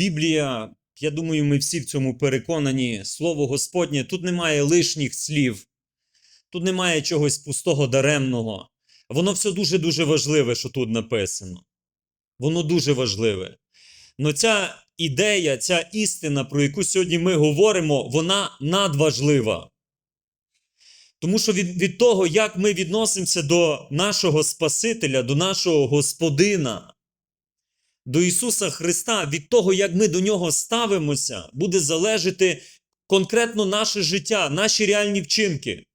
Біблія, я думаю, ми всі в цьому переконані. Слово Господнє, тут немає лишніх слів, тут немає чогось пустого даремного. Воно все дуже-дуже важливе, що тут написано. Воно дуже важливе. Но ця ідея, ця істина, про яку сьогодні ми говоримо, вона надважлива. Тому що від, від того, як ми відносимося до нашого Спасителя, до нашого Господина, до Ісуса Христа, від того, як ми до Нього ставимося, буде залежати конкретно наше життя, наші реальні вчинки.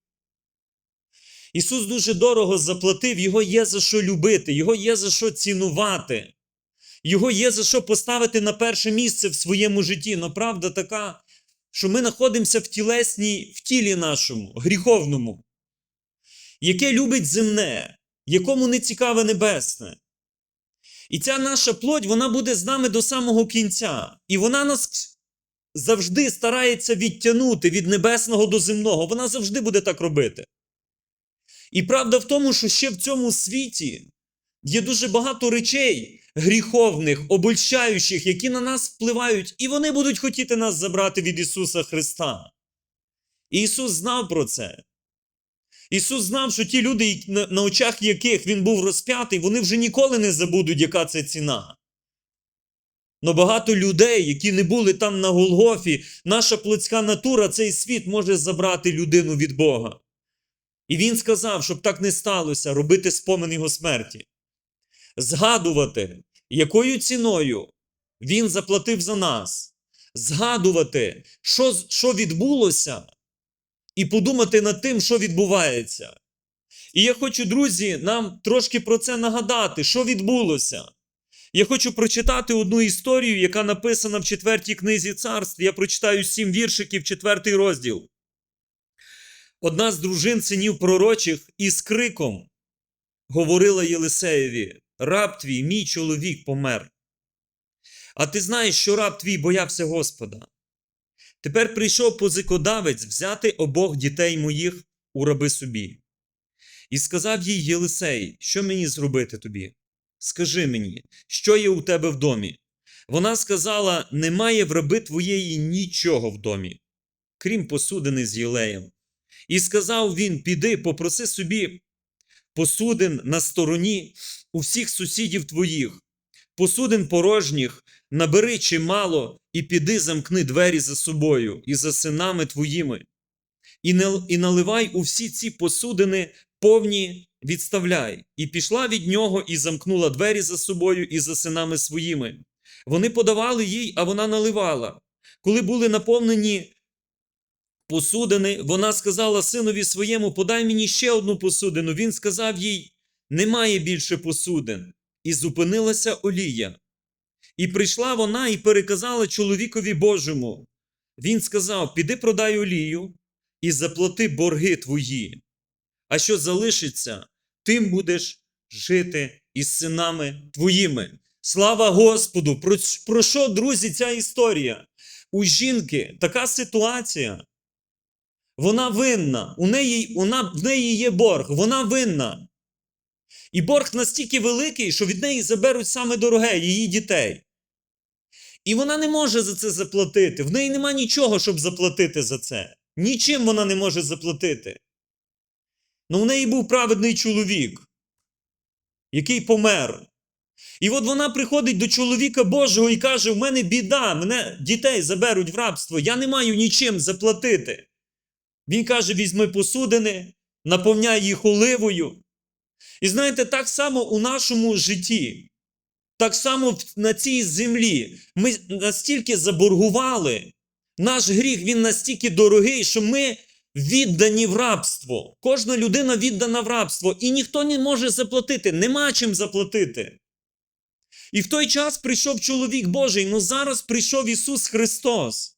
Ісус дуже дорого заплатив, Його є за що любити, Його є за що цінувати, Його є за що поставити на перше місце в своєму житті. Но правда така, що ми знаходимося в тілесній, в тілі нашому, гріховному, яке любить земне, якому не цікаве небесне. І ця наша плоть, вона буде з нами до самого кінця. І вона нас завжди старається відтягнути від небесного до земного. Вона завжди буде так робити. І правда в тому, що ще в цьому світі є дуже багато речей гріховних, обольщаючих, які на нас впливають, і вони будуть хотіти нас забрати від Ісуса Христа. І Ісус знав про це. Ісус знав, що ті люди, на, очах яких Він був розп'ятий, вони вже ніколи не забудуть, яка це ціна. Но багато людей, які не були там на Голгофі, наша плотська натура, цей світ може забрати людину від Бога. І Він сказав, щоб так не сталося, робити спомин Його смерті. Згадувати, якою ціною Він заплатив за нас. Згадувати, що, що відбулося, і подумати над тим, що відбувається. І я хочу, друзі, нам трошки про це нагадати, що відбулося. Я хочу прочитати одну історію, яка написана в четвертій книзі царств. Я прочитаю сім віршиків, четвертий розділ. Одна з дружин синів пророчих із криком говорила Єлисеєві: Раб твій, мій чоловік помер. А ти знаєш, що раб твій боявся Господа. Тепер прийшов позикодавець взяти обох дітей моїх у раби собі. І сказав їй Єлисей, що мені зробити тобі? Скажи мені, що є у тебе в домі? Вона сказала: Немає в раби твоєї нічого в домі, крім посудини з Єлеєм. І сказав він: Піди, попроси собі посудин на стороні у всіх сусідів твоїх, посудин порожніх, набери чимало, і піди замкни двері за собою і за синами твоїми, і, наливай у всі ці посудини повні відставляй. І пішла від нього, і замкнула двері за собою і за синами своїми. Вони подавали їй, а вона наливала. Коли були наповнені посудини, вона сказала синові своєму: Подай мені ще одну посудину. Він сказав їй: Немає більше посудин. І зупинилася Олія. І прийшла вона і переказала чоловікові Божому. Він сказав: Піди продай олію і заплати борги твої. А що залишиться, тим будеш жити із синами твоїми. Слава Господу! Про, про що, друзі, ця історія? У жінки така ситуація. Вона винна, у неї, вона, в неї є борг, вона винна. І борг настільки великий, що від неї заберуть саме дороге її дітей. І вона не може за це заплатити. В неї нема нічого, щоб заплатити за це. Нічим вона не може заплатити. Ну в неї був праведний чоловік, який помер. І от вона приходить до чоловіка Божого і каже: У мене біда, мене дітей заберуть в рабство, я не маю нічим заплатити. Він каже: візьми посудини, наповняй їх оливою. І знаєте, так само у нашому житті, так само на цій землі ми настільки заборгували, наш гріх він настільки дорогий, що ми віддані в рабство. Кожна людина віддана в рабство, і ніхто не може заплатити, нема чим заплатити. І в той час прийшов чоловік Божий, ну зараз прийшов Ісус Христос.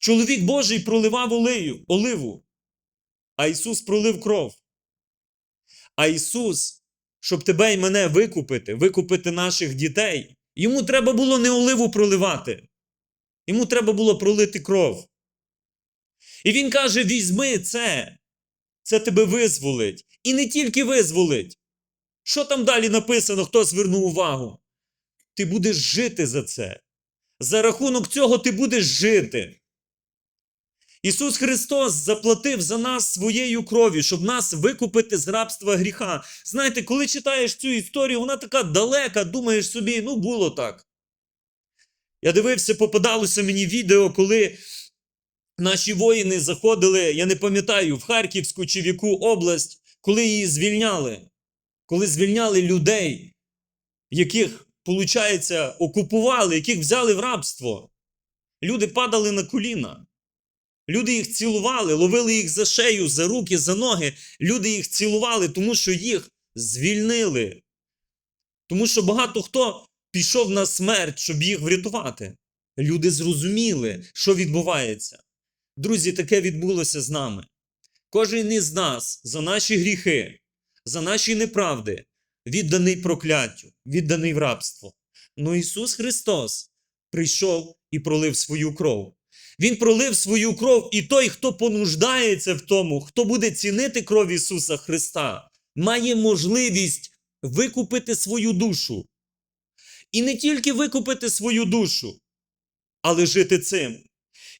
Чоловік Божий проливав олею, оливу, а Ісус пролив кров. А Ісус, щоб тебе і мене викупити, викупити наших дітей, йому треба було не оливу проливати, йому треба було пролити кров. І Він каже: візьми це, це тебе визволить. І не тільки визволить. Що там далі написано, хто звернув увагу? Ти будеш жити за це. За рахунок цього ти будеш жити. Ісус Христос заплатив за нас своєю кров'ю, щоб нас викупити з рабства гріха. Знаєте, коли читаєш цю історію, вона така далека, думаєш собі, ну було так. Я дивився, попадалося мені відео, коли наші воїни заходили, я не пам'ятаю, в Харківську чи в яку область, коли її звільняли, коли звільняли людей, яких, виходить, окупували, яких взяли в рабство. Люди падали на коліна. Люди їх цілували, ловили їх за шею, за руки, за ноги. Люди їх цілували, тому що їх звільнили. Тому що багато хто пішов на смерть, щоб їх врятувати. Люди зрозуміли, що відбувається. Друзі, таке відбулося з нами. Кожен із нас за наші гріхи, за наші неправди відданий прокляттю, відданий в рабство. Но Ісус Христос прийшов і пролив свою кров. Він пролив свою кров, і той, хто понуждається в тому, хто буде цінити кров Ісуса Христа, має можливість викупити свою душу. І не тільки викупити свою душу, але жити цим.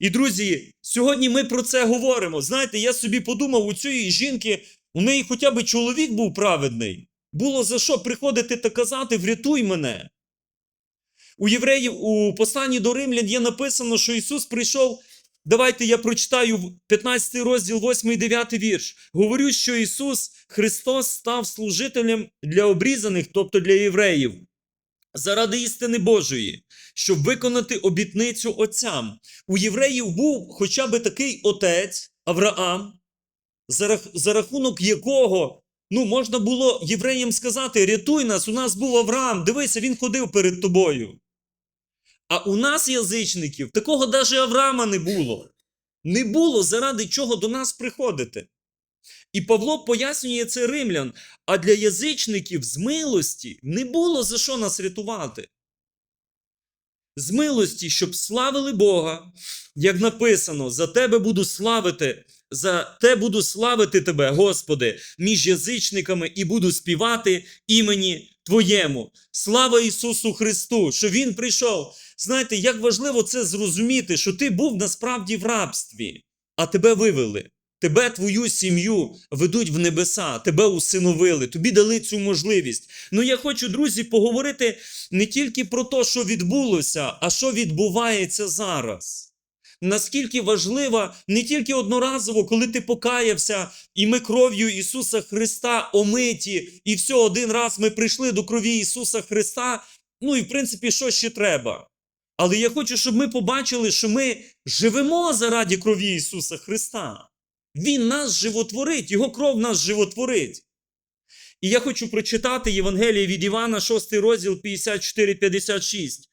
І, друзі, сьогодні ми про це говоримо. Знаєте, я собі подумав, у цієї жінки, у неї хоча б чоловік був праведний. Було за що приходити та казати, врятуй мене. У євреїв у посланні до римлян є написано, що Ісус прийшов. Давайте я прочитаю 15 розділ, 8 і 9 вірш. Говорю, що Ісус Христос став служителем для обрізаних, тобто для євреїв, заради істини Божої, щоб виконати обітницю отцям. У євреїв був хоча б такий отець Авраам, за, рахунок якого ну, можна було євреям сказати: рятуй нас, у нас був Авраам, дивися, він ходив перед тобою. А у нас, язичників, такого навіть Авраама не було. Не було заради чого до нас приходити. І Павло пояснює це римлян, а для язичників з милості не було за що нас рятувати. З милості, щоб славили Бога, як написано, за тебе буду славити, за те буду славити тебе, Господи, між язичниками і буду співати імені Твоєму. Слава Ісусу Христу, що Він прийшов. Знаєте, як важливо це зрозуміти, що ти був насправді в рабстві, а тебе вивели. Тебе, твою сім'ю ведуть в небеса, тебе усиновили, тобі дали цю можливість. Ну я хочу, друзі, поговорити не тільки про те, що відбулося, а що відбувається зараз. Наскільки важливо не тільки одноразово, коли ти покаявся, і ми кров'ю Ісуса Христа омиті, і все, один раз ми прийшли до крові Ісуса Христа. Ну і в принципі, що ще треба? Але я хочу, щоб ми побачили, що ми живемо заради крові Ісуса Христа. Він нас животворить, Його кров нас животворить. І я хочу прочитати Євангеліє від Івана, 6 розділ 54-56.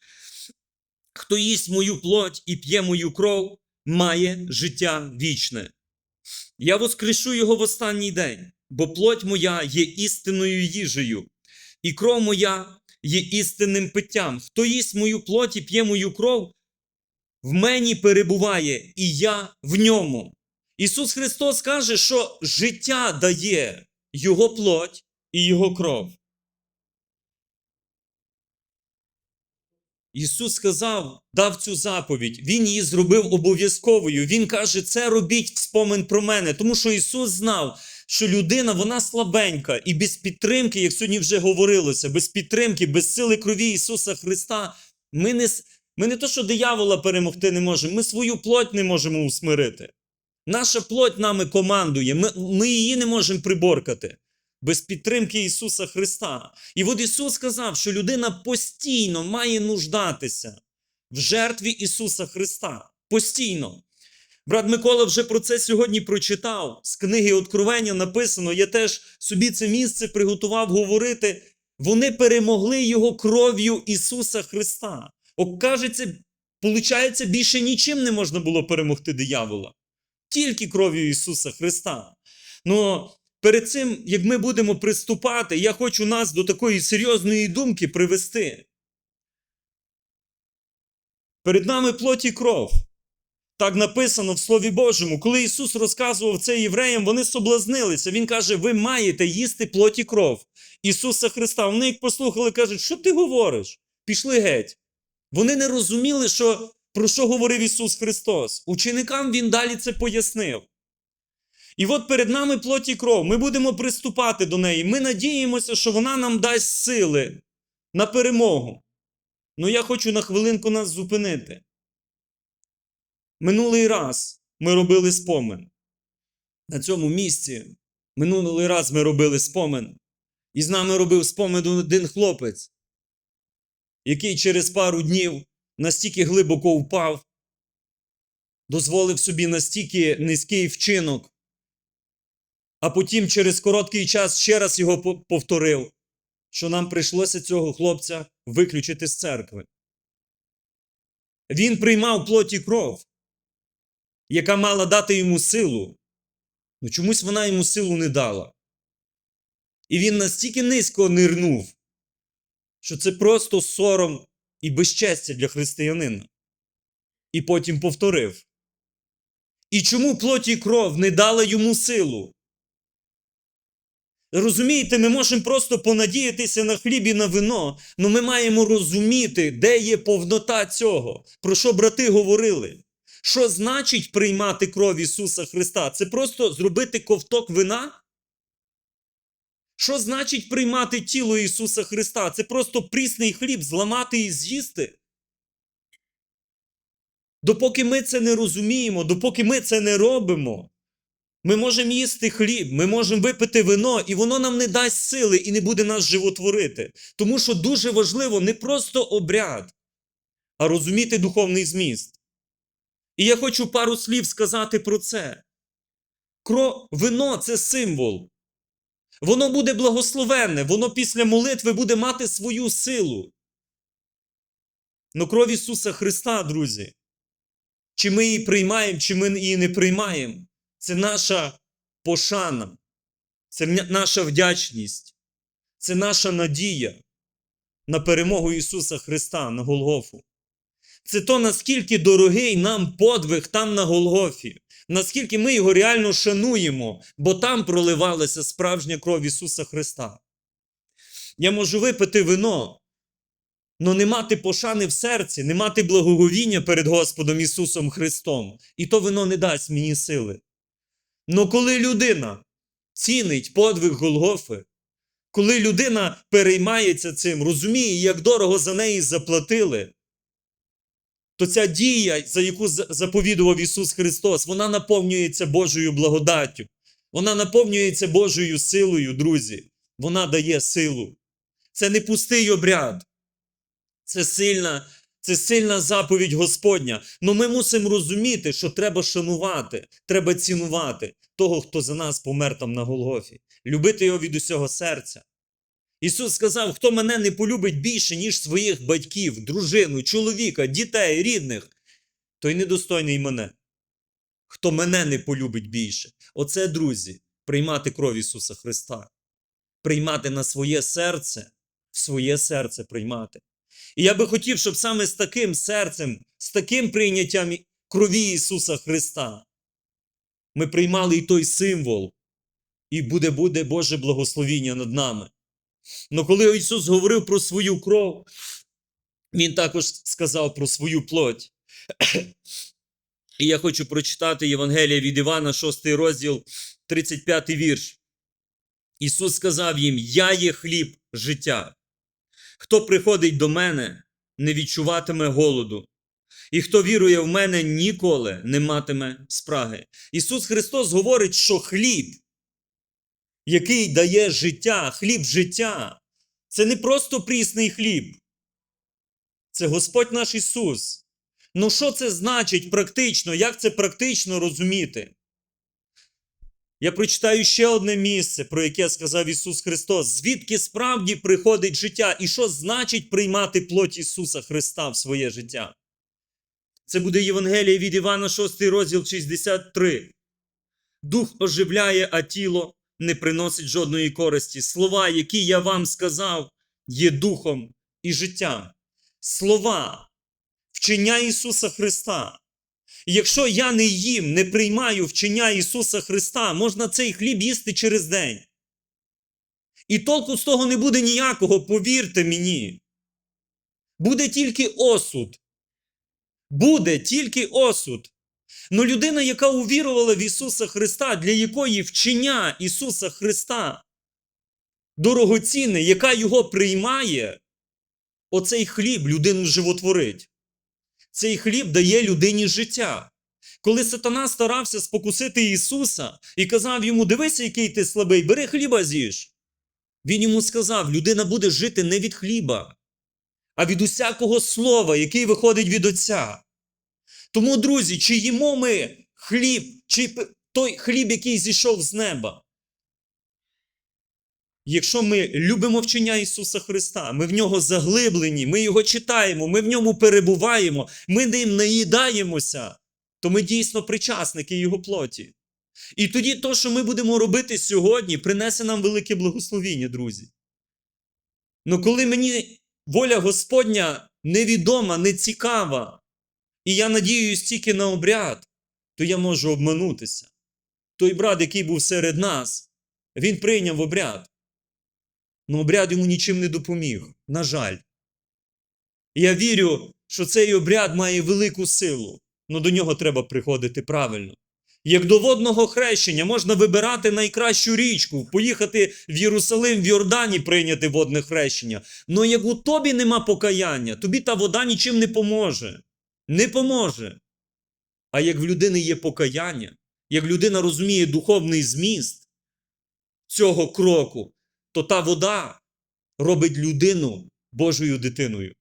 Хто їсть мою плоть і п'є мою кров, має життя вічне. Я воскрешу його в останній день, бо плоть моя є істинною їжею, і кров моя є істинним питтям. Хто їсть мою плоть і п'є мою кров, в мені перебуває, і я в ньому. Ісус Христос каже, що життя дає Його плоть і Його кров. Ісус сказав, дав цю заповідь, Він її зробив обов'язковою. Він каже, це робіть в спомин про мене, тому що Ісус знав, що людина вона слабенька, і без підтримки, як сьогодні вже говорилося, без підтримки, без сили крові Ісуса Христа, ми не, ми не то, що диявола перемогти не можемо, ми свою плоть не можемо усмирити. Наша плоть нами командує, ми, ми її не можемо приборкати без підтримки Ісуса Христа. І от Ісус сказав, що людина постійно має нуждатися в жертві Ісуса Христа. Постійно. Брат Микола вже про це сьогодні прочитав. З книги Откровення написано, я теж собі це місце приготував говорити. Вони перемогли Його кров'ю Ісуса Христа. О, кажеться, получається, більше нічим не можна було перемогти диявола. Тільки кров'ю Ісуса Христа. Ну, перед цим, як ми будемо приступати, я хочу нас до такої серйозної думки привести. Перед нами плоть і кров. Так написано в Слові Божому. Коли Ісус розказував це євреям, вони соблазнилися. Він каже: ви маєте їсти плоть і кров Ісуса Христа. Вони як послухали, кажуть, що ти говориш? Пішли геть. Вони не розуміли, що, про що говорив Ісус Христос. Ученикам Він далі це пояснив. І от перед нами плоть і кров. Ми будемо приступати до неї. Ми надіємося, що вона нам дасть сили на перемогу. Ну я хочу на хвилинку нас зупинити. Минулий раз ми робили спомин. На цьому місці минулий раз ми робили спомин. І з нами робив спомин один хлопець, який через пару днів настільки глибоко впав, дозволив собі настільки низький вчинок, а потім через короткий час ще раз його повторив, що нам прийшлося цього хлопця виключити з церкви. Він приймав плоть і кров, яка мала дати йому силу. Ну чомусь вона йому силу не дала. І він настільки низько нирнув, що це просто сором і безчестя для християнина. І потім повторив. І чому плоть і кров не дала йому силу? Розумієте, ми можемо просто понадіятися на хліб і на вино, але ми маємо розуміти, де є повнота цього, про що брати говорили. Що значить приймати кров Ісуса Христа? Це просто зробити ковток вина? Що значить приймати тіло Ісуса Христа? Це просто прісний хліб зламати і з'їсти? Допоки ми це не розуміємо, допоки ми це не робимо, ми можемо їсти хліб, ми можемо випити вино, і воно нам не дасть сили і не буде нас животворити. Тому що дуже важливо не просто обряд, а розуміти духовний зміст. І я хочу пару слів сказати про це. Кро... Вино це символ. Воно буде благословенне, воно після молитви буде мати свою силу. Но кров Ісуса Христа, друзі, чи ми її приймаємо, чи ми її не приймаємо, це наша пошана, це наша вдячність, це наша надія на перемогу Ісуса Христа на Голгофу. Це то, наскільки дорогий нам подвиг там на Голгофі, наскільки ми його реально шануємо, бо там проливалася справжня кров Ісуса Христа. Я можу випити вино, но не мати пошани в серці, не мати благоговіння перед Господом Ісусом Христом, і то вино не дасть мені сили. Но коли людина цінить подвиг Голгофи, коли людина переймається цим, розуміє, як дорого за неї заплатили, то ця дія, за яку заповідував Ісус Христос, вона наповнюється Божою благодаттю. Вона наповнюється Божою силою, друзі. Вона дає силу. Це не пустий обряд. Це сильна, це сильна заповідь Господня. Но ми мусимо розуміти, що треба шанувати, треба цінувати того, хто за нас помер там на Голгофі, любити його від усього серця. Ісус сказав: хто мене не полюбить більше, ніж своїх батьків, дружину, чоловіка, дітей, рідних, той недостойний мене. Хто мене не полюбить більше. Оце, друзі, приймати кров Ісуса Христа, приймати на своє серце, в своє серце приймати. І я би хотів, щоб саме з таким серцем, з таким прийняттям крові Ісуса Христа ми приймали і той символ, і буде буде Боже благословіння над нами. Но коли Ісус говорив про свою кров, Він також сказав про свою плоть. І я хочу прочитати Євангелія від Івана, 6 розділ, 35 вірш. Ісус сказав їм: Я є хліб життя. Хто приходить до мене, не відчуватиме голоду. І хто вірує в мене, ніколи не матиме спраги. Ісус Христос говорить, що хліб, який дає життя, хліб життя, це не просто прісний хліб. Це Господь наш Ісус. Ну що це значить практично? Як це практично розуміти? Я прочитаю ще одне місце, про яке сказав Ісус Христос, звідки справді приходить життя, і що значить приймати плоть Ісуса Христа в своє життя. Це буде Євангеліє від Івана, 6 розділ 63. Дух оживляє, а тіло не приносить жодної користі. Слова, які я вам сказав, є духом і життям. Слова, вчення Ісуса Христа. Якщо я не їм, не приймаю вчення Ісуса Христа, можна цей хліб їсти через день. І толку з того не буде ніякого, повірте мені. Буде тільки осуд. Буде тільки осуд. Но людина, яка увірувала в Ісуса Христа, для якої вчення Ісуса Христа дорогоцінне, яка його приймає, оцей хліб людину животворить. Цей хліб дає людині життя. Коли сатана старався спокусити Ісуса і казав йому: Дивися, який ти слабий, бери хліба з'їж. Він йому сказав: людина буде жити не від хліба, а від усякого слова, який виходить від Отця. Тому, друзі, чи їмо ми хліб, чи той хліб, який зійшов з неба? Якщо ми любимо вчення Ісуса Христа, ми в нього заглиблені, ми його читаємо, ми в ньому перебуваємо, ми ним наїдаємося, то ми дійсно причасники Його плоті. І тоді то, що ми будемо робити сьогодні, принесе нам велике благословіння, друзі. Ну коли мені воля Господня невідома, не цікава, і я надіюсь тільки на обряд, то я можу обманутися. Той брат, який був серед нас, він прийняв обряд. Ну обряд йому нічим не допоміг, на жаль. Я вірю, що цей обряд має велику силу, але до нього треба приходити правильно. Як до водного хрещення можна вибирати найкращу річку, поїхати в Єрусалим, в Йордані прийняти водне хрещення. Но як у тобі нема покаяння, тобі та вода нічим не поможе. Не поможе. А як в людини є покаяння, як людина розуміє духовний зміст цього кроку, то та вода робить людину Божою дитиною.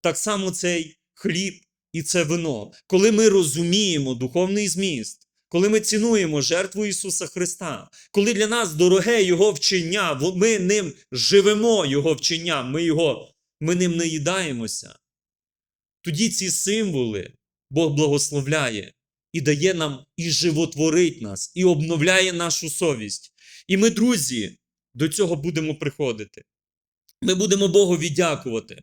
Так само цей хліб і це вино. Коли ми розуміємо духовний зміст, коли ми цінуємо жертву Ісуса Христа, коли для нас дороге Його вчення, ми ним живемо Його вченням, ми, його, ми ним наїдаємося, тоді ці символи Бог благословляє і дає нам і животворить нас, і обновляє нашу совість. І ми, друзі, до цього будемо приходити. Ми будемо Богові дякувати,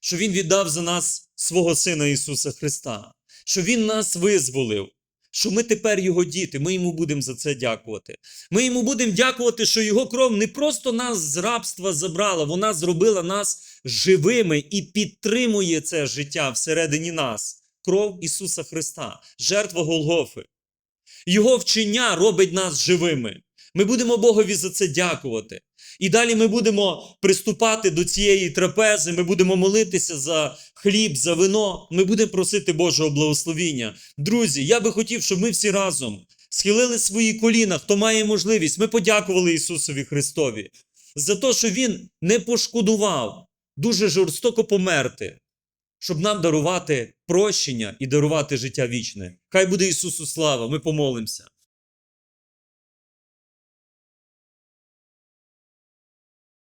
що Він віддав за нас свого Сина Ісуса Христа, що Він нас визволив, що ми тепер Його діти. Ми йому будемо за це дякувати. Ми йому будемо дякувати, що Його кров не просто нас з рабства забрала, вона зробила нас живими і підтримує це життя всередині нас. Кров Ісуса Христа, жертва Голгофи. Його вчення робить нас живими. Ми будемо Богові за це дякувати. І далі ми будемо приступати до цієї трапези, ми будемо молитися за хліб, за вино. Ми будемо просити Божого благословіння. Друзі, я би хотів, щоб ми всі разом схилили свої коліна, хто має можливість. Ми подякували Ісусові Христові за те, що Він не пошкодував дуже жорстоко померти, щоб нам дарувати прощення і дарувати життя вічне. Хай буде Ісусу слава, ми помолимося.